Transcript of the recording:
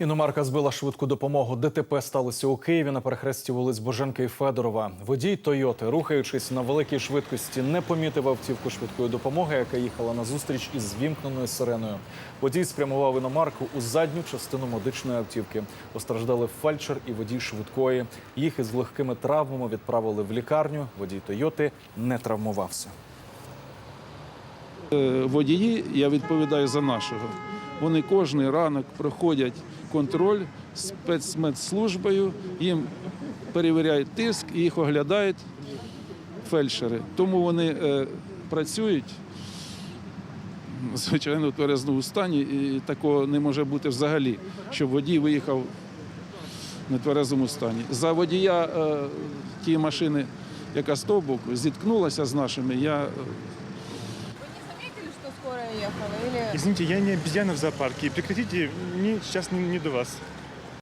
Іномарка збила швидку допомогу. ДТП сталося у Києві на перехресті вулиць Боженка і Федорова. Водій Тойоти, рухаючись на великій швидкості, не помітив автівку швидкої допомоги, яка їхала на зустріч із вімкненою сиреною. Водій спрямував іномарку у задню частину медичної автівки. Постраждали фельдшер і водій швидкої. Їх із легкими травмами відправили в лікарню. Водій Тойоти не травмувався. Е, Водії, я відповідаю за нашого. Вони кожний ранок проходять контроль спецмедслужбою, їм перевіряють тиск і їх оглядають фельдшери. Тому вони е, працюють, звичайно, в тверезному стані, і такого не може бути взагалі, щоб водій виїхав в нетверезому стані. За водія е, тієї машини, яка з того боку, зіткнулася з нашими, я е, Вы не заметили, что скорая ехала? Или... Извините, я не обезьяна в зоопарке. Прекратите, мне сейчас не, не до вас.